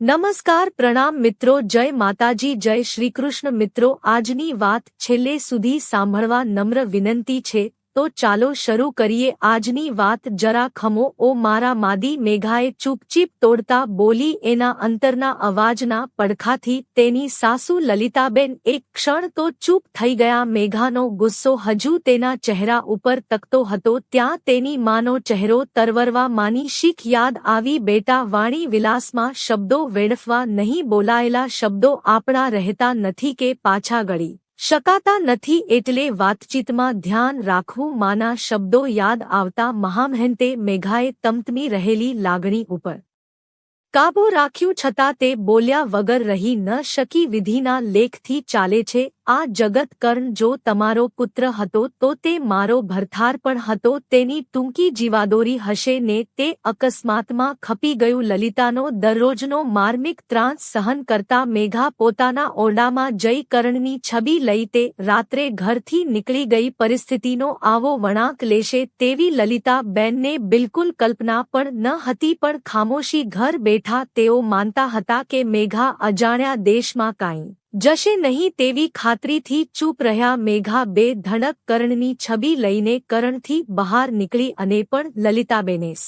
નમસ્કાર પ્રણામ મિત્રો, જય માતાજી, જય શ્રીકૃષ્ણ મિત્રો. આજની વાત છેલ્લે સુધી સાંભળવા નમ્ર વિનંતી છે. તો ચાલો શરૂ કરીએ આજની વાત. જરા ખમો, ઓ મારા માદી મેઘાએ ચૂપચીપ તોડતા બોલી એના અંતરના અવાજના પડખાથી તેની સાસુ લલિતાબેન એક ક્ષણ તો ચૂપ થઈ ગયા. મેઘાનો ગુસ્સો હજુ તેના ચહેરા ઉપર તકતો હતો. ત્યાં તેની માનો ચહેરો તરવરવા માની શીખ યાદ આવી. બેટા, વાણી વિલાસમાં શબ્દો વેડફવા નહીં બોલાયેલા શબ્દો આપણા રહેતા નથી કે પાછા ગળી. શકાતા નથી એટલે વાતચીતમાં ધ્યાન રાખવું માના શબ્દો યાદ આવતા મહામહેનતે મેઘાએ તમતમી રહેલી લાગણી ઉપર કાબુ રાખ્યું છતાં તે બોલ્યા વગર રહી ન શકી વિધિના લેખથી ચાલે છે આ જગત કર્ણ જો તમારો પુત્ર હતો તો તે મારો ભરથાર પણ હતો, તેની ટૂંકી જીવાદોરી હશે ને તે અકસ્માતમાં ખપી ગયું લલિતાનો દરરોજનો માર્મિક ત્રાસ સહન કરતા મેઘા પોતાના ઓરડામાં જઈ કર્ણની છબી લઈ તે રાત્રે ઘરથી નીકળી ગઈ પરિસ્થિતિનો આવો વળાંક લેશે તેવી લલિતા બેનને બિલકુલ કલ્પના પણ ન હતી, પણ ખામોશી ઘર બેઠા તેઓ માનતા હતા કે મેઘા અજાણ્યા દેશમાં કાંઈ જશે નહીં તેવી ખાતરીથી ચૂપ રહ્યા મેઘા બે ધડક કરણની છબી લઈને કરણથી બહાર નીકળી અને પણ લલિતાબેનેસ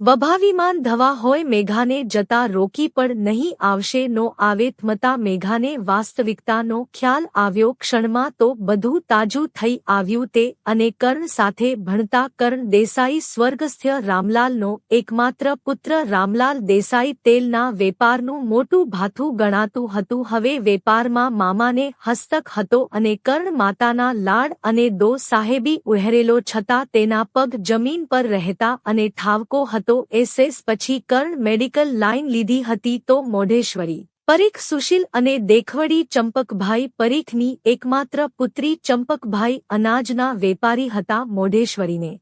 વભાવીમાન ધવા હોય મેઘાને જતા રોકી પણ નહીં આવશે નો આવે થમતા મેઘાને વાસ્તવિકતાનો ખ્યાલ આવ્યો ક્ષણમાં તો બધું તાજું થઈ આવ્યું તે અને કર્ણ સાથે ભણતા કર્ણ દેસાઈ સ્વર્ગસ્થ્ય રામલાલનો એકમાત્ર પુત્ર રામલાલ દેસાઈ તેલના વેપારનું મોટું ભાથું ગણાતું હતું. હવે વેપારમાં મામાને હસ્તક હતો અને કર્ણ માતાના લાડ અને દો સાહેબી ઉહેરેલો છતાં તેના પગ જમીન પર રહેતા અને ઠાવકો હતો. હતો એસએસ પછી કર્ણ મેડિકલ લાઇન લીધી હતી તો મોઢેશ્વરી. પરીખ સુશીલ અને દેખવડી ચંપકભાઈ પરીખની એકમાત્ર પુત્રી ચંપકભાઈ અનાજના વેપારી હતા મોઢેશ્વરીને.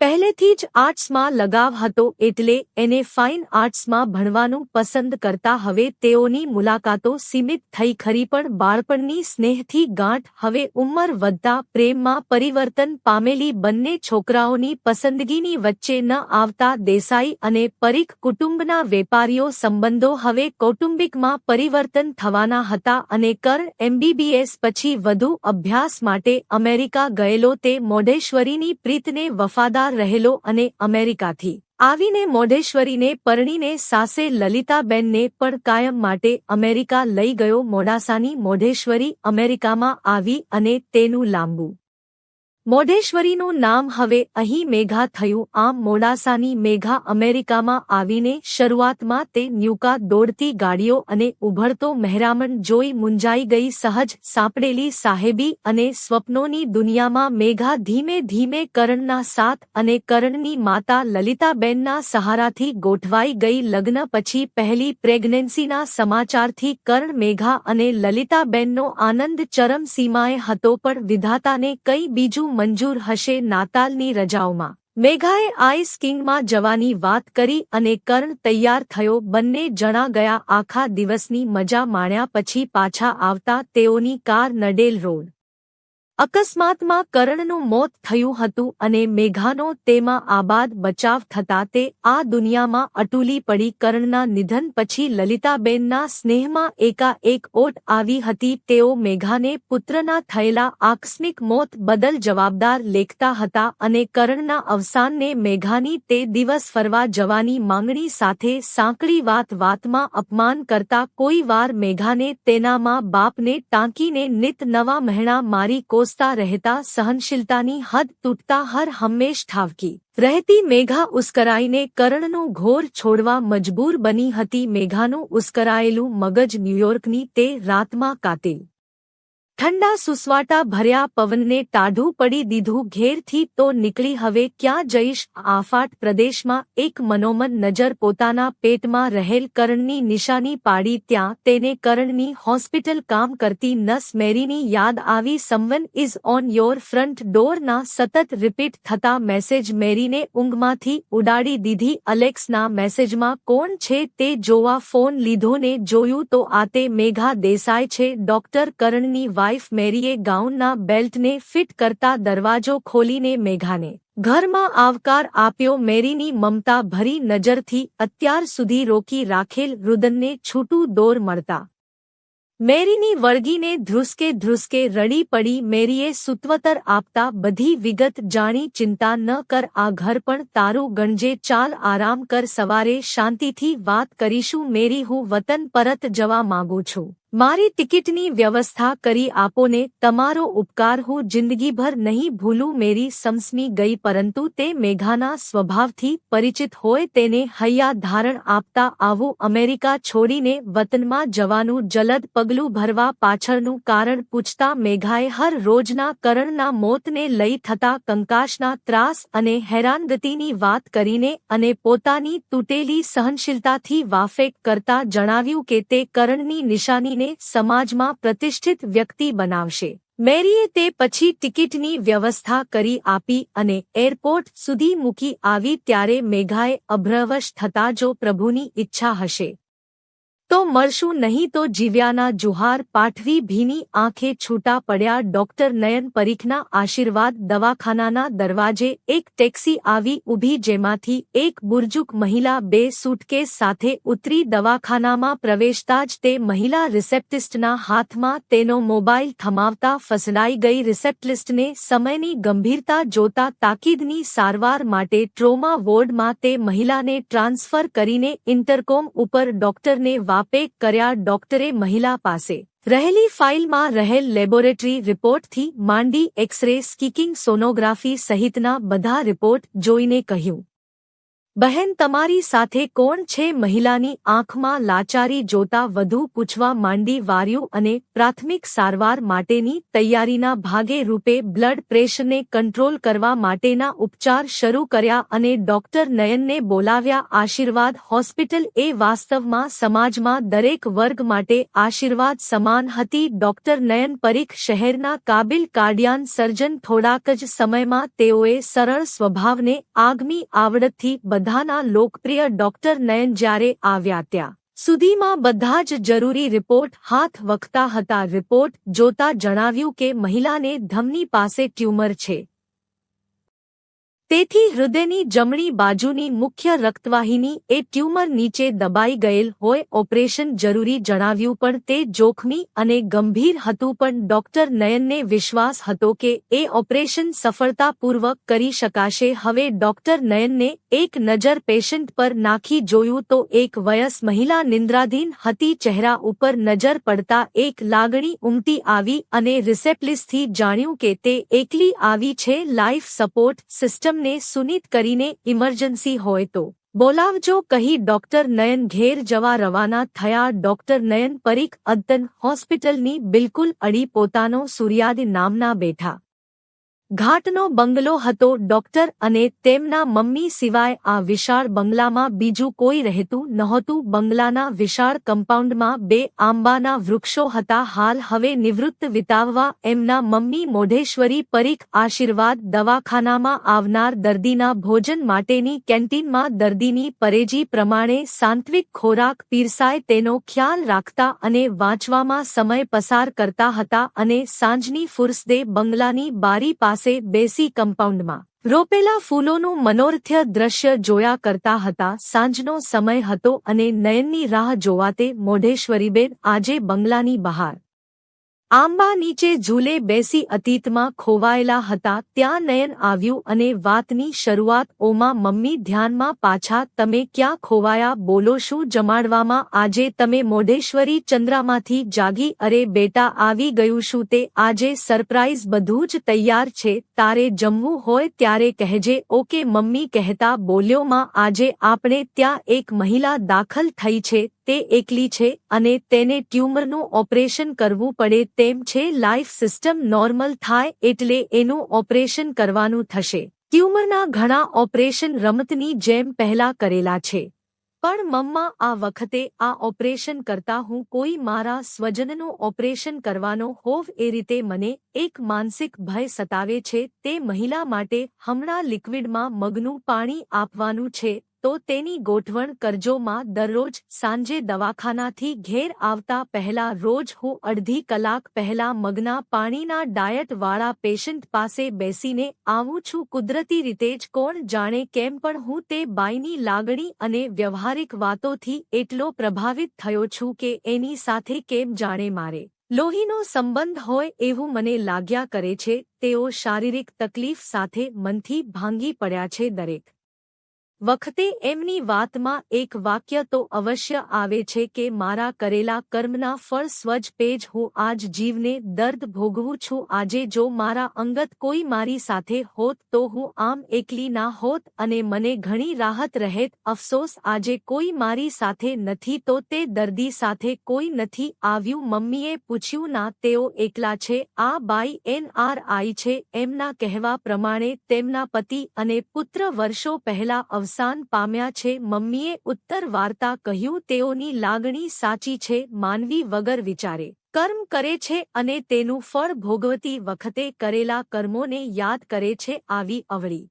પહેલેથી જ આર્ટ્સમાં લગાવ હતો એટલે એને ફાઇન આર્ટ્સમાં ભણવાનું પસંદ કરતા હવે તેઓની મુલાકાતો સીમિત થઈ ખરી પણ બાળપણની સ્નેહથી ગાંઠ હવે ઉંમર વધતા પ્રેમમાં પરિવર્તન પામેલી બંને છોકરાઓની પસંદગીની વચ્ચે ન આવતા દેસાઈ અને પરીખ કુટુંબના વેપારીઓ સંબંધો હવે કૌટુંબિકમાં પરિવર્તન થવાના હતા અને કર એમબીબીએસ પછી વધુ અભ્યાસ માટે અમેરિકા ગયેલો તે મોઢેશ્વરીની પ્રીતને વફાદાર રહેલો અને અમેરિકાથી. આવીને મોઢેશ્વરીને, પરણીને સાસે લલિતાબેનને પણ કાયમ માટે અમેરિકા લઈ ગયો મોડાસાની મોઢેશ્વરી અમેરિકામાં આવી અને તેનું લાંબુ મોઢેશ્વરીનું નામ હવે અહીં મેઘા થયું. આમ મોડાસાની મેઘા અમેરિકામાં આવીને શરૂઆતમાં તે ન્યૂકા દોડતી ગાડીઓ અને ઉભરતો મહેરામણ જોઈ મુંજાઈ ગઈ. સહજ સાંપડેલી સાહેબી અને સ્વપ્નોની દુનિયામાં મેઘા ધીમે ધીમે કરણના સાથ અને કરણની માતા લલિતાબેનના સહારાથી ગોઠવાઈ ગઈ. લગ્ન પછી પહેલી પ્રેગ્નન્સીના સમાચારથી કર્ણ મેઘા અને લલિતાબેનનો આનંદ ચરમસીમાએ હતો પણ વિધાતાને કંઈ બીજું મંજૂર હશે નાતાલની રજાઓમાં. મેઘાએ આઈસ કિંગમાં જવાની વાત કરી અને કર્ણ તૈયાર થયો. બંને જણા ગયા આખા દિવસની મજા માણ્યા પછી પાછા આવતા તેઓની કાર નડેલ રોડ. અકસ્માતમાં કરણનું મોત થયું હતું અને મેઘાનો તેમાં આબાદ બચાવ થતા તે આ દુનિયામાં અટૂલી પડી કરણના નિધન પછી લલિતાબેનના સ્નેહમાં એકાએક ઓટ આવી હતી. તેઓ મેઘાને પુત્રના થયેલા આકસ્મિક મોત બદલ જવાબદાર લેખતા હતા અને કરણના અવસાનને મેઘાની તે દિવસ ફરવા જવાની માંગણી સાથે સાંકડી વાત વાતમાં અપમાન કરતા કોઈ વાર મેઘાને તેનામાં બાપને ટાંકીને, નિત નવા મહેણા મારી કો કોસતા रहता સહનશીલતાની હદ તૂટતા હર હંમેશ ઠાવકી. રહેતી મેઘા ઉસ્કરાઈને કરણનું ઘોર છોડવા મજબૂર બની હતી મેઘાનું ઉસ્કરાયેલું મગજ ન્યૂયોર્કની તે રાતમાં કાતિલ. ઠંડા સુસવાટા ભર્યા પવનને ટાઢું પડી દીધું ઘેરથી તો નીકળી હવે ક્યાં જઈશ? આફાટ પ્રદેશમાં એક મનોમન નજર પોતાના પેટમાં રહેલ કરણની નિશાની પાડી ત્યાં તેને કરણની હોસ્પિટલ કામ કરતી નસ મેરીની યાદ આવી someone is on your front ડોરના સતત રિપીટ થતા મેસેજ મેરીને ઊંઘમાંથી ઉડાડી દીધી. અલેક્સના મેસેજમાં કોણ છે તે જોવા ફોન લીધો ને જોયું તો આ તે મેઘા દેસાઈ છે. ડોક્ટર કરણની વાઇફ મેરીએ ગાઉનના બેલ્ટને ફિટ કરતા દરવાજો ખોલીને મેઘાને ઘરમાં આવકાર આપ્યો. મેરીની મમતા ભરી નજરથી અત્યાર સુધી રોકી રાખેલ રુદનને છૂટું દોર મળતા મેરીની વળગીને ધ્રુસકે ધ્રુસકે રડી પડી. મેરીએ સુત્વતર આપતા બધી વિગત જાણી ચિંતા ન કર, આ ઘર પણ તારું ગણજે, ચાલ આરામ કર, સવારે શાંતિથી વાત કરીશું. મેરી, હું વતન પરત જવા માંગુ છું. મારી ટિકિટની વ્યવસ્થા કરી આપોને તમારો ઉપકાર હું જિંદગીભર નહીં ભૂલું મેરી સમસમી ગઈ પરંતુ તે મેઘાના સ્વભાવથી પરિચિત હોય તેને હૈયા ધારણ આપતા આવું અમેરિકા છોડીને વતનમાં જવાનું જલદ પગલું ભરવા પાછળનું કારણ પૂછતા મેઘાએ હર રોજના કરણના મોતને લઈ થતા કંકાશના ત્રાસ અને હેરાનગતિની વાત કરીને અને પોતાની તૂટેલી સહનશીલતાથી વાફેક કરતા જણાવ્યું કે તે કરણની નિશાનીને સમાજમાં પ્રતિષ્ઠિત વ્યક્તિ બનાવશે. મેરીએ તે પછી ટિકિટની વ્યવસ્થા કરી આપી અને એરપોર્ટ સુધી મૂકી આવી ત્યારે મેઘાએ અભ્રવશ થતા જો પ્રભુની ઈચ્છા હશે. તો મળશું નહીં તો જીવ્યાના જુહાર પાઠવી ભીની આંખે છૂટા પડ્યા ડોક્ટર નયન પરીખના આશીર્વાદ દવાખાનાના દરવાજે એક ટેક્સી આવી ઊભી જેમાંથી એક બુરજુક મહિલા બે સૂટકેસ સાથે ઉતરી દવાખાનામાં પ્રવેશતા જ તે મહિલા રિસેપ્ટિસ્ટના હાથમાં તેનો મોબાઈલ થમાવતા ફસડાઈ ગઈ રિસેપ્ટલિસ્ટને સમયની ગંભીરતા જોતા તાકીદની સારવાર માટે ટ્રોમા વોર્ડમાં તે મહિલાને ટ્રાન્સફર કરીને ઇન્ટરકોમ ઉપર ડોક્ટરને વાપેક કર્યા ડોક્ટરે મહિલા પાસે રહેલી ફાઇલમાં રહેલ લેબોરેટરી રિપોર્ટથી માંડી એક્સરે સ્કીકિંગ સોનોગ્રાફી સહિતના બધા રિપોર્ટ જોઈને કહ્યું. બહેન, તમારી સાથે કોણ છે? મહિલાની આંખમાં લાચારી જોતા વધુ પૂછવા માંડી વાર્યું અને પ્રાથમિક સારવાર માટેની તૈયારીના ભાગે રૂપે બ્લડ પ્રેશરને કંટ્રોલ કરવા માટેના ઉપચાર શરૂ કર્યા અને ડોક્ટર નયનને બોલાવ્યા. આશીર્વાદ હોસ્પિટલ એ વાસ્તવમાં સમાજમાં દરેક વર્ગ માટે આશીર્વાદ સમાન હતી. ડોક્ટર નયન પરીખ શહેરના કાબિલ કાર્ડિયાન સર્જન થોડાક જ સમયમાં તેઓએ સરળ સ્વભાવને આગમી આવડતથી બધાના લોકપ્રિય ડોક્ટર નયન જ્યારે આવ્યા ત્યાં સુધીમાં બધા જ જરૂરી રિપોર્ટ હાથ વખતા હતા. રિપોર્ટ જોતા જણાવ્યું કે મહિલાને ધમની પાસે ટ્યુમર છે. તેથી હૃદયની જમણી બાજુની મુખ્ય રક્તવાહિની એ ટ્યુમર નીચે દબાઈ ગયેલ હોય ઓપરેશન જરૂરી જણાવ્યું પણ તે જોખમી અને ગંભીર હતું પણ ડોક્ટર નયનને વિશ્વાસ હતો કે એ ઓપરેશન સફળતાપૂર્વક કરી શકાશે. હવે ડોક્ટર નયનને એક નજર પેશન્ટ પર નાખી જોયું તો એક વયસ મહિલા નિંદ્રાધીન હતી. ચહેરા ઉપર નજર પડતા એક લાગણી ઉમટી આવી અને રિસેપ્લિસથી જાણ્યું કે તે એકલી આવી છે. લાઈફ સપોર્ટ સિસ્ટમને સુનિત કરીને ઇમરજન્સી હોય તો બોલાવજો, કહી ડોક્ટર નયન ઘેર જવા રવાના થયા. ડોક્ટર નયન પરીખ અદ્દન હોસ્પિટલની બિલકુલ અડી પોતાનો સૂર્યાદ નામના બેઠા ઘાટનો બંગલો હતો ડોક્ટર અને તેમના મમ્મી સિવાય આ વિશાળ બંગલામાં બીજું કોઈ રહેતું નહોતું. બંગલાના વિશાળ કમ્પાઉન્ડમાં બે આંબાના વૃક્ષો હતા. હાલ હવે નિવૃત્ત વિતાવવા એમના મમ્મી મોઢેશ્વરી પરીખ આશીર્વાદ દવાખાનામાં આવનાર દર્દીના ભોજન માટેની કેન્ટીનમાં દર્દીની પરેજી પ્રમાણે સાંત્વિક ખોરાક પીરસાય તેનો ખ્યાલ રાખતા અને વાંચવામાં સમય પસાર કરતા હતા અને સાંજની ફુરસદે બંગલાની બારી પાસે પાસે બેસી કમ્પાઉન્ડમાં રોપેલા ફૂલોનું મનોરથ્ય દ્રશ્ય જોયા કરતા હતા. સાંજનો સમય હતો અને નયનની રાહ જોવાતે મોઢેશ્વરીબેન આજે બંગલાની બહાર આંબા નીચે ઝૂલે બેસી અતીતમાં ખોવાયેલા હતા, ત્યાં નયન આવ્યું અને વાતની શરૂઆત, ઓમાં, મમ્મી, ધ્યાનમાં પાછા, તમે ક્યાં ખોવાયા? બોલો, શું જમાડવામાં? આજે તમે મોઢેશ્વરી ચંદ્રામાંથી જાગી, અરે, બેટા, આવી ગયું શું તે? આજે સરપ્રાઈઝ બધું જ તૈયાર છે, તારે જમવું હોય ત્યારે કહેજે. ઓકે, મમ્મી, કહેતા બોલ્યોમાં આજે આપણે ત્યાં એક મહિલા દાખલ થઈ છે તે એકલી છે અને તેને ટ્યુમરનું ઓપરેશન કરવું પડે તેમ છે લાઈફ સિસ્ટમ નોર્મલ થાય એટલે એનું ઓપરેશન કરવાનું થશે. ટ્યુમરના ઘણા ઓપરેશન રમતની જેમ પહેલા કરેલા છે. પણ મમ્મા, આ વખતે આ ઓપરેશન કરતા હું કોઈ મારા સ્વજનનું ઓપરેશન કરવાનો હોવ એ રીતે મને એક માનસિક ભય સતાવે છે. તે મહિલા માટે હમણાં લિક્વિડમાં મગનું પાણી આપવાનું છે. તો તેની ગોઠવણ કરજોમાં દરરોજ સાંજે દવાખાનાથી ઘેર આવતા પહેલા રોજ હું અડધી કલાક પહેલા મગના પાણીના ડાયટવાળા પેશન્ટ પાસે બેસીને આવું છું, કુદરતી રીતે જ કોણ જાણે કેમ પણ હું તે બાઈની લાગણી અને વ્યવહારિક વાતોથી એટલો પ્રભાવિત થયો છું કે એની સાથે કેમ જાણે મારે લોહીનો સંબંધ હોય એવું મને લાગ્યા કરે છે, તેઓ શારીરિક તકલીફ સાથે મનથી ભાંગી પડ્યા છે દરેક. વખતે એમની વાતમાં એક વાક્ય તો અવશ્ય આવે છે કે મારા કરેલા કર્મના ફળ સ્વજ પેજ હું આજ જીવને દર્દ ભોગવું છું. આજે જો મારા અંગત કોઈ મારી સાથે હોત તો હું આમ એકલી ના હોત અને મને ઘણી રાહત રહેત. અફસોસ, આજે કોઈ મારી સાથે નથી તો તે દર્દી સાથે કોઈ નથી આવ્યું. મમ્મીએ પૂછ્યું, ના, તેઓ એકલા છે? આ બાઈ એનઆરઆઈ છે. એમના કહેવા પ્રમાણે તેમના પતિ અને પુત્ર વર્ષો પહેલા અવસાન પામ્યા છે. મમ્મીએ ઉત્તર વાર્તા કહ્યું, તેઓની લાગણી સાચી છે, માનવી વગર વિચારે. કર્મ કરે છે અને તેનું ફળ ભોગવતી વખતે કરેલા કર્મોને યાદ કરે છે. આવી અવળી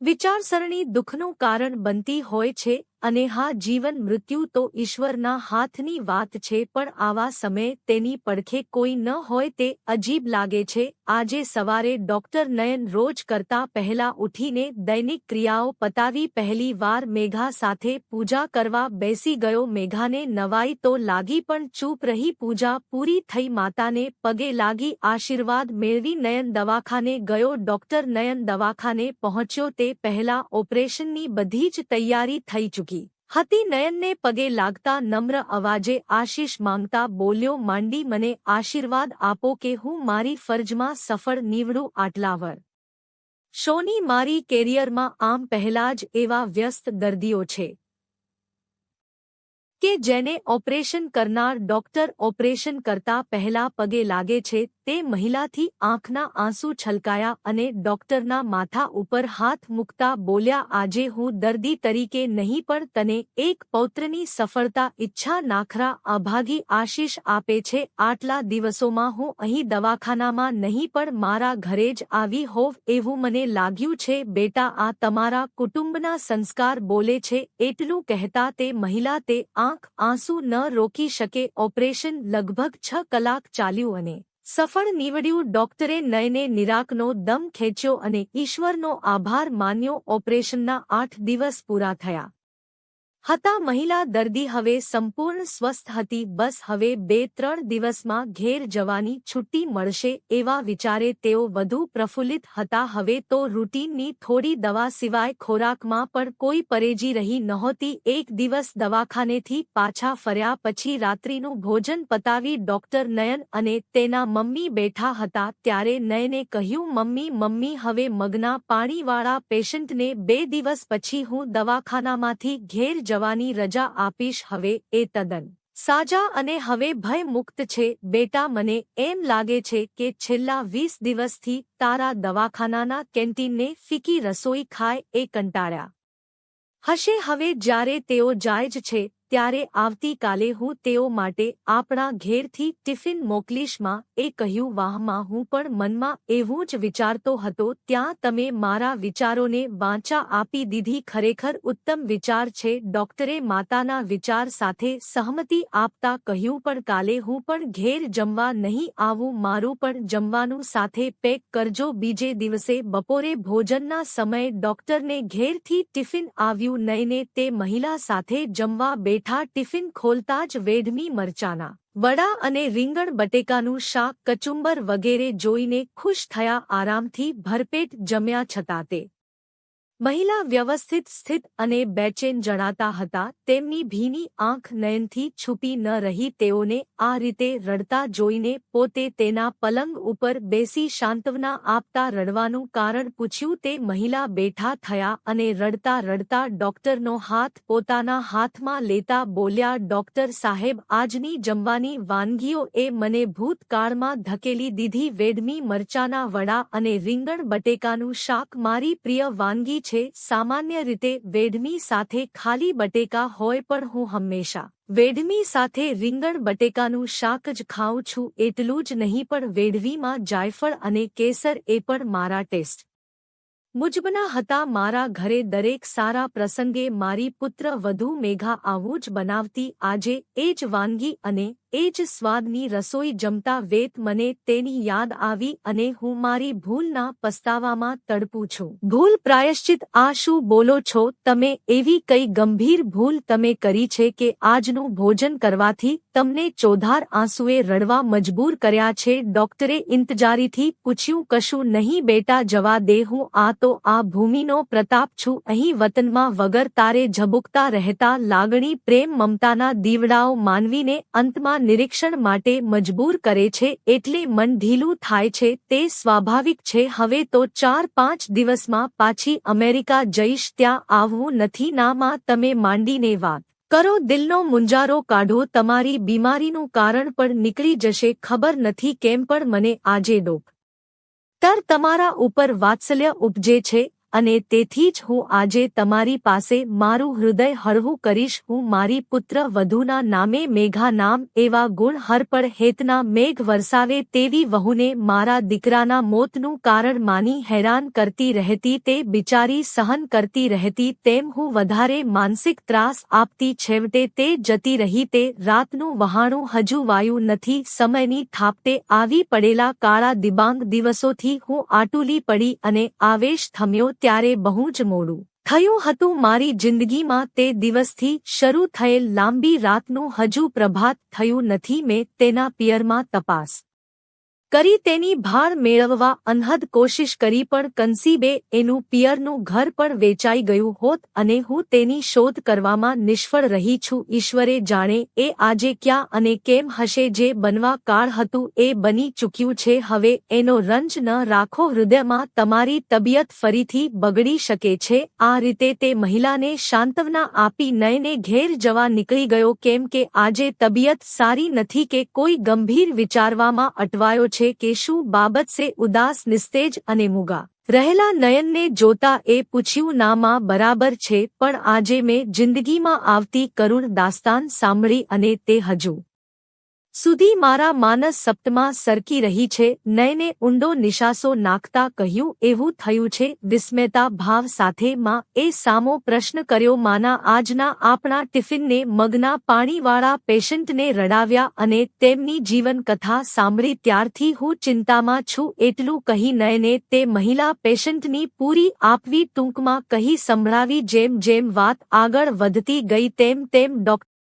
વિચારસરણી દુઃખનું કારણ બનતી હોય છે. અને હા, જીવન મૃત્યુ તો ઈશ્વરના હાથની વાત છે, પણ આવા સમયે તેની પડખે કોઈ ન હોય તે અજીબ લાગે છે. આજે સવારે ડોક્ટર નયન રોજ કરતા પહેલા ઉઠીને દૈનિક ક્રિયાઓ પતાવી પહેલી વાર મેઘા સાથે પૂજા કરવા બેસી ગયો. મેઘાને નવાઈ તો લાગી, પણ ચૂપ રહી પૂજા પૂરી થઈ. માતાને પગે લાગી આશીર્વાદ મેળવી નયન દવાખાને ગયો. ડોક્ટર નયન દવાખાને પહોંચ્યો. તે પહેલા ઓપરેશનની બધી જ તૈયારી થઈ ચૂકી હતી નયનને પગે લાગતા નમ્ર અવાજે આશીષ માંગતા બોલ્યો, માંડી, મને આશીર્વાદ આપો કે હું મારી ફરજમાં સફળ નીવડું, આટલાવર. શોની મારી કેરિયરમાં આમ પહેલા જ એવા વ્યસ્ત દર્દીઓ છે. કે જેને ઓપરેશન કરનાર ડોક્ટર ઓપરેશન કરતા પહેલા પગે લાગે છે તે મહિલાથી આંખના આંસુ છલકાયા અને ડોક્ટરના માથા ઉપર હાથ મૂકતા બોલ્યા, આજે હું દર્દી તરીકે નહીં, પણ તને એક પૌત્રની સફળતા ઈચ્છા નાખરા અભાગી આશીષ આપે છે. આટલા દિવસોમાં હું અહીં દવાખાનામાં નહીં, પણ મારા ઘરે જ આવી હોવ એવું મને લાગ્યું છે. બેટા, આ તમારા કુટુંબના સંસ્કાર બોલે છે. એટલું કહેતા તે મહિલા તે આંખ આંસુ ન રોકી શકે. ઓપરેશન લગભગ છ કલાક ચાલ્યું અને સફળ નીવડ્યું ડોક્ટરે નયને નિરાકનો દમ ખેંચ્યો અને ઈશ્વરનો આભાર માન્યો ઓપરેશનના આઠ દિવસ પૂરા થયા. હતા મહિલા દર્દી હવે સંપૂર્ણ સ્વસ્થ હતી, બસ હવે બે ત્રણ દિવસમાં ઘેર જવાની છુટ્ટી મળશે એવા વિચારે તેઓ વધુ પ્રફુલ્લિત હતા. હવે તો રૂટીનની થોડી દવા સિવાય ખોરાકમાં પણ કોઈ પરેજી રહી નહોતી. એક દિવસ દવાખાનેથી પાછા ફર્યા પછી રાત્રિનું ભોજન પતાવી ડોક્ટર નયન અને તેના મમ્મી બેઠા હતા ત્યારે નયને કહ્યું, મમ્મી મમ્મી, હવે મગના પાણીવાળા પેશન્ટને બે દિવસ પછી હું દવાખાનામાંથી ઘેર જવા જવાની રજા આપીશ હવે એ તદ્દન. સાજા અને હવે ભય મુક્ત છે, બેટા મને એમ લાગે છે કે છેલ્લા વીસ દિવસથી તારા દવાખાનાના કેન્ટીનને ફીકી રસોઈ ખાય એ કંટાળ્યા. હશે હવે જ્યારે તેઓ જાય જ છે ત્યારે આવતીકાલે હું તેઓ માટે આપણા ઘેરથી ટિફિન મોકલીશમાં એ કહ્યું, વાહમાં હું પણ મનમાં એવું જ વિચારતો હતો, ત્યાં તમે મારા વિચારોને વાંચા આપી દીધી, ખરેખર ઉત્તમ વિચાર છે. ડોક્ટરે માતાના વિચાર સાથે સહમતિ આપતા કહ્યું, પણ કાલે હું પણ ઘેર જમવા નહીં આવું, મારું પણ જમવાનું સાથે પેક કરજો. બીજે દિવસે બપોરે ભોજનના સમયે ડોક્ટરને ઘેરથી ટિફિન આવ્યું નહીને તે મહિલા સાથે જમવા બે બેઠા ટિફિન ખોલતા જ વેઢમી મરચાના વડા અને રીંગણ બટેકાનું શાક, કચુંબર વગેરે જોઈને ખુશ થયા, આરામથી ભરપેટ જમ્યા છતાં તે મહિલા વ્યવસ્થિત સ્થિત અને બેચેન જણાતા હતા, તેમની ભીની આંખ નયનથી છુપી ન રહી, તેઓને આ રીતે રડતા જોઈને પોતે તેના પલંગ ઉપર બેસી શાંતવના આપતા રડવાનું કારણ પૂછ્યું, તે મહિલા બેઠા થયા અને રડતા રડતા ડોક્ટરનો હાથ પોતાના હાથમાં લેતા બોલ્યા, ડોક્ટર સાહેબ, આજની જમવાની વાનગીઓ એ મને ભૂતકાળમાં ધકેલી દીધી, વેડમી મરચાના વડા અને રીંગણ બટેકાનું શાક, મારી પ્રિય વાનગી છે, સામાન્ય રીતે વેઢમી સાથે ખાલી બટેકા હોય પણ હું હંમેશા વેઢમી સાથે રીંગણ બટેકાનું શાક જ ખાઉં છું, એટલું જ નહીં પણ વેઢવીમાં જાયફળ અને કેસર એ પણ મારા ટેસ્ટ. મુજબના હતા, મારા ઘરે દરેક સારા પ્રસંગે મારી પુત્ર વધુ મેઘા આવું જ બનાવતી, આજે એ જ વાનગી અને એ જ સ્વાદની રસોઈ જમતા વેત મને તેની યાદ આવી અને હું મારી ભૂલના પસ્તાવામાં તડપું છું. ભૂલ પ્રાયશ્ચિત, આ શું બોલો છો? તમે એવી કઈ ગંભીર ભૂલ તમે કરી છે કે આજનું ભોજન કરવાથી તમને ચોધાર આંસુએ રડવા મજબૂર કર્યા છે? ડોક્ટરે ઇંતજારીથી પૂછ્યું, કશું નહીં બેટા, જવા દે હું, આ તો આ ભૂમિનો પ્રતાપ છું. અહીં વતનમાં વગર તારે ઝબુકતા રહેતા લાગણી, પ્રેમ, મમતાના દીવડાઓ માનવીને અંતમાં નિરીક્ષણ માટે મજબૂર કરે છે એટલે મન ઢીલું થાય છે તે સ્વાભાવિક છે. હવે તો ચાર પાંચ દિવસમાં પાછી અમેરિકા જઈશ ત્યાં આવવું નથી. નામાં તમે માંડીને વાત કરો. દિલનો મુંજારો કાઢો. તમારી બીમારીનું કારણ પણ નીકળી જશે. ખબર નથી કેમ પણ મને આજે ડોક. તર તમારા ઉપર વાત્સલ્ય ઉપજે છે. અને તેથી જ હું આજે તમારી પાસે મારું હૃદય હળવું કરીશ. હું મારી પુત્ર વધુના નામે મેઘા નામ એવા ગુણ હરપળ હેતના મેઘ વરસાવે તેવી વહુને મારા દીકરાના મોતનું કારણ માની હેરાન કરતી રહેતી તે બિચારી સહન કરતી રહેતી તેમ હું વધારે માનસિક ત્રાસ આપતી છેવટે તે જતી રહી તે રાતનું વહાણું હજુ વાયું નથી. સમયની થાપતે આવી પડેલા કાળા દિબાંગ દિવસોથી હું આટુલી પડી અને આવેશ થમ્યો ત્યારે બહુ જ મોડું થયું હતું. મારી જિંદગીમાં તે દિવસથી શરૂ થયેલ લાંબી રાતનું હજુ પ્રભાત થયું નથી. મેં તેના પિયરમાં તપાસ કરી તેની ભાર મેળવવા અનહદ કોશિશ કરી પણ કન્સીબે એનું પિયરનું ઘર પણ વેચાઈ ગયું હોત અને હું તેની શોધ કરવામાં નિષ્ફળ રહી છું. ઈશ્વરે જાણે એ આજે ક્યાં અને કેમ હશે જે બનવા કાળ હતું એ બની ચૂક્યું છે. હવે એનો રંજ ન રાખો, હૃદયમાં તમારી તબિયત ફરીથી બગડી શકે છે. આ રીતે તે મહિલાને શાંતવના આપી નયને ઘેર જવા નીકળી ગયો, કેમ કે આજે તબિયત સારી નથી કે કોઈ ગંભીર વિચારવામાં અટવાયો છે. કે શું બાબત સે ઉદાસ, નિસ્તેજ અને મુગા. રહેલા નયનને જોતા એ પૂછ્યું નામાં બરાબર છે, પણ આજે મેં જિંદગીમાં આવતી કરુણ દાસ્તાન સાંભળી અને તે હજુ સુધી મારા માનસ સપ્તમાં સરકી રહી છે, નયને ઊંડો નિશાસો નાખતા કહ્યું, એવું થયું છે, વિસ્મયતા ભાવ સાથે માં. એ સામો પ્રશ્ન કર્યો, માના આજના આપણા ટિફિનને મગના પાણીવાળા પેશન્ટને રડાવ્યા અને તેમની જીવનકથા સાંભળી ત્યારથી હું ચિંતામાં છું. એટલું કહી નયને તે મહિલા પેશન્ટની પૂરી આપવી ટૂંકમાં કહી સંભળાવી, જેમ જેમ વાત આગળ વધતી ગઈ, તેમ તેમ ડોક્ટર